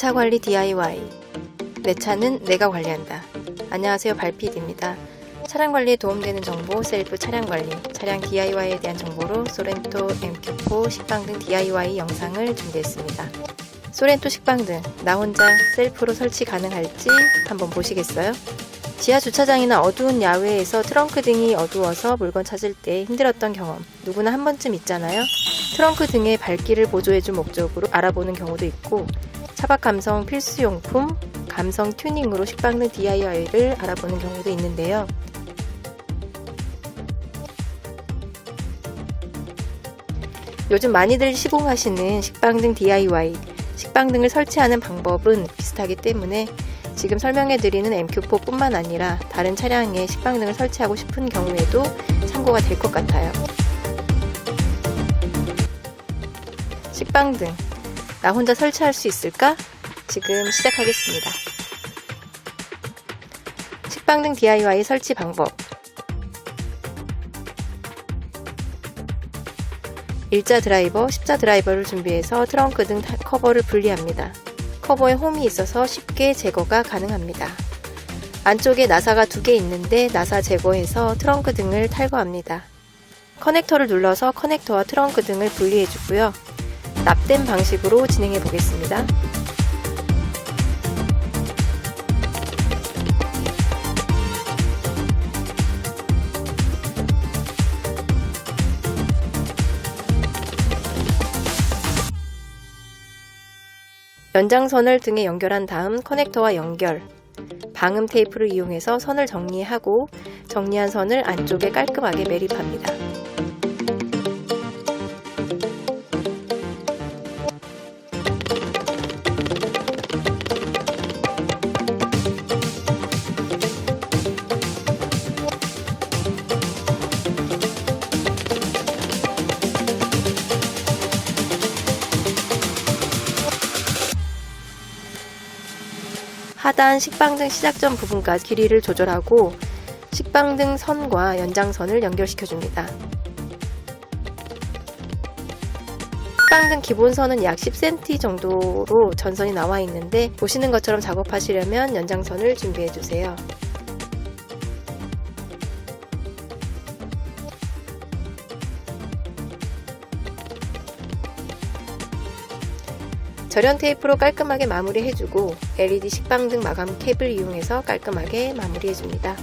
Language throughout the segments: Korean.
차 관리 DIY. 내 차는 내가 관리한다. 안녕하세요. 발피디입니다. 차량 관리에 도움되는 정보, 셀프 차량 관리, 차량 DIY에 대한 정보로 소렌토, MQ4, 식빵 등 DIY 영상을 준비했습니다. 소렌토 식빵 등 나 혼자 셀프로 설치 가능할지 한번 보시겠어요? 지하 주차장이나 어두운 야외에서 트렁크 등이 어두워서 물건 찾을 때 힘들었던 경험 누구나 한 번쯤 있잖아요. 트렁크 등의 밝기를 보조해줄 목적으로 알아보는 경우도 있고 차박 감성 필수용품, 감성 튜닝으로 식빵 등 DIY를 알아보는 경우도 있는데요. 요즘 많이들 시공하시는 식빵 등 DIY, 식빵 등을 설치하는 방법은 비슷하기 때문에 지금 설명해드리는 MQ4 뿐만 아니라 다른 차량에 식빵 등을 설치하고 싶은 경우에도 참고가 될 것 같아요. 식빵 등, 나 혼자 설치할 수 있을까? 지금 시작하겠습니다. 식빵 등 DIY 설치 방법. 일자 드라이버, 십자 드라이버를 준비해서 트렁크 등 커버를 분리합니다. 커버에 홈이 있어서 쉽게 제거가 가능합니다. 안쪽에 나사가 두 개 있는데 나사 제거해서 트렁크 등을 탈거합니다. 커넥터를 눌러서 커넥터와 트렁크 등을 분리해 주고요. 납땜 방식으로 진행해 보겠습니다. 연장선을 등에 연결한 다음 커넥터와 연결, 방음 테이프를 이용해서 선을 정리하고 정리한 선을 안쪽에 깔끔하게 매립합니다. 하단 식빵 등 시작점 부분까지 길이를 조절하고 식빵 등 선과 연장선을 연결시켜 줍니다. 식빵 등 기본선은 약 10cm 정도로 전선이 나와 있는데 보시는 것처럼 작업하시려면 연장선을 준비해 주세요. 절연 테이프로 깔끔하게 마무리해주고 LED 식빵 등 마감 캡을 이용해서 깔끔하게 마무리해줍니다.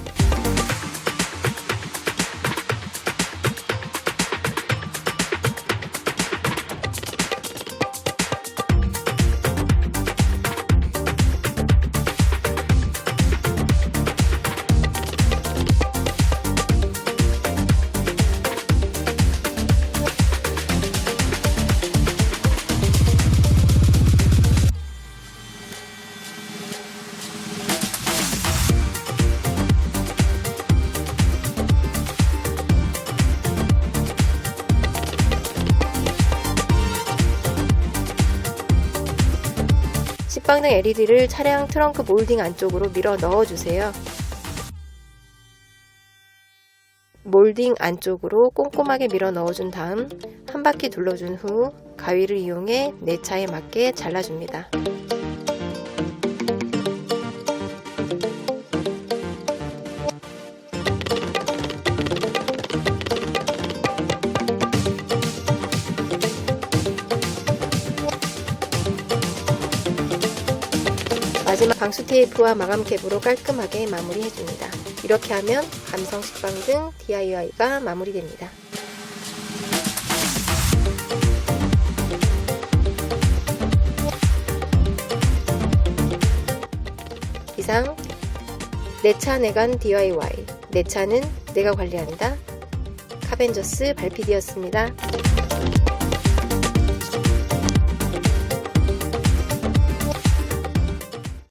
식빵 등 LED를 차량 트렁크 몰딩 안쪽으로 밀어 넣어주세요. 몰딩 안쪽으로 꼼꼼하게 밀어 넣어준 다음 한 바퀴 둘러준 후 가위를 이용해 내 차에 맞게 잘라줍니다. 마지막 방수 테이프와 마감 캡으로 깔끔하게 마무리해줍니다. 이렇게 하면 감성 식빵 등 DIY가 마무리됩니다. 이상 내 차 내간 DIY 내 차는 내가 관리한다 카벤저스 발피디였습니다.